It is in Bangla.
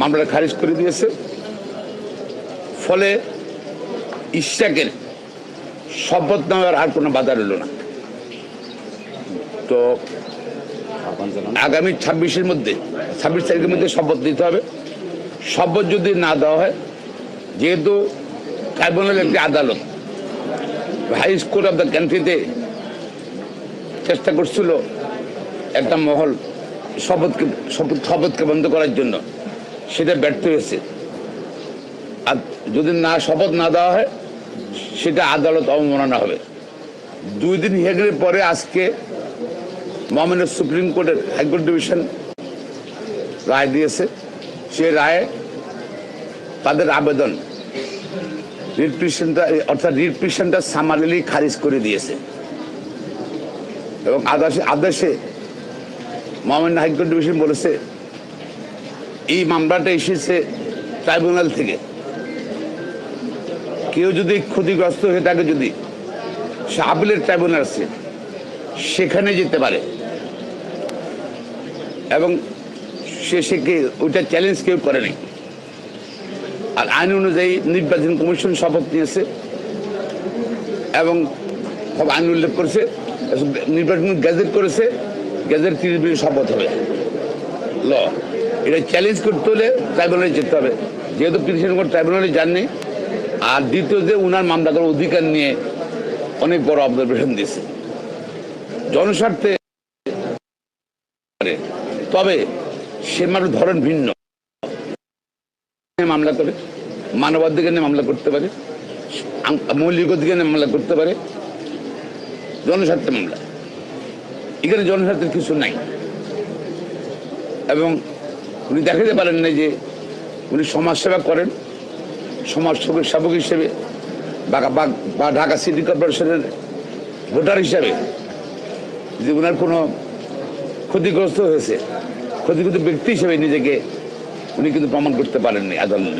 মামলাটা খারিজ করে দিয়েছে। ফলে ইশাকের শপথ নেওয়ার আর কোনো বাধা রইল না। তো আগামী ছাব্বিশের মধ্যে, ছাব্বিশ তারিখের মধ্যে শপথ দিতে হবে। শপথ যদি না দেওয়া হয়, যেহেতু ট্রাইব্যুনাল একটি আদালত, হাই স্কুল অফ দ্য কান্ট্রিতে চেষ্টা করছিল একটা মহল শপথকে, শপথ, শপথকে বন্ধ করার জন্য। সেটা ব্যর্থ হয়েছে। আর যদি না শপথ না দেওয়া হয়, সেটা আদালত অবমাননা হবে। দুই দিন হেগড়ের পরে আজকে মহামান্য সুপ্রিম কোর্টের হাইকোর্ট ডিভিশন রায় দিয়েছে। সে রায়ে তাদের আবেদন রিট অর্থাৎ রিট পিটিশনটা খারিজ করে দিয়েছে। এবং আদেশে আদেশে মহামান্য হাইকোর্ট ডিভিশন বলেছে এই মামলাটা এসেছে ট্রাইব্যুনাল থেকে। কেউ যদি ক্ষতিগ্রস্ত হয়ে থাকে যদি, সে আপিলের ট্রাইব্যুনাল আছে, সেখানে যেতে পারে। এবং সে সে ওইটা চ্যালেঞ্জ কেউ করে নাই। আর আইন অনুযায়ী নির্বাচন কমিশন শপথ নিয়েছে এবং সব আইন উল্লেখ করেছে, নির্বাচন গ্যাজেট করেছে, গ্যাজেট তিরিশ শপথ হবে। ল। এটা চ্যালেঞ্জ করতে হলে ট্রাইব্যুনালে যেতে হবে। যেহেতু পিটিশন কোর্ট ট্রাইব্যুনালে যাননি, আর দ্বিতীয় যে উনার মামলা করার অধিকার নিয়ে অনেক বড় অবজারভেশন দিয়েছে। জনস্বার্থে তবে সে মানুষ ধরন ভিন্ন। মামলা করে, মানবাধিকার নিয়ে মামলা করতে পারে, মৌলিক অধিকার নিয়ে মামলা করতে পারে, জনস্বার্থে মামলা। এখানে জনস্বার্থের কিছু নাই। এবং উনি দেখাতে পারেন না যে উনি সমাজসেবা করেন সমাজসেবক সেবক হিসেবে, বা ঢাকা সিটি কর্পোরেশনের ভোটার হিসাবে। যদি ওনার কোনো ক্ষতিগ্রস্ত হয়েছে, ক্ষতিগ্রস্ত ব্যক্তি হিসেবে নিজেকে উনি কিন্তু প্রমাণ করতে পারেননি আদালত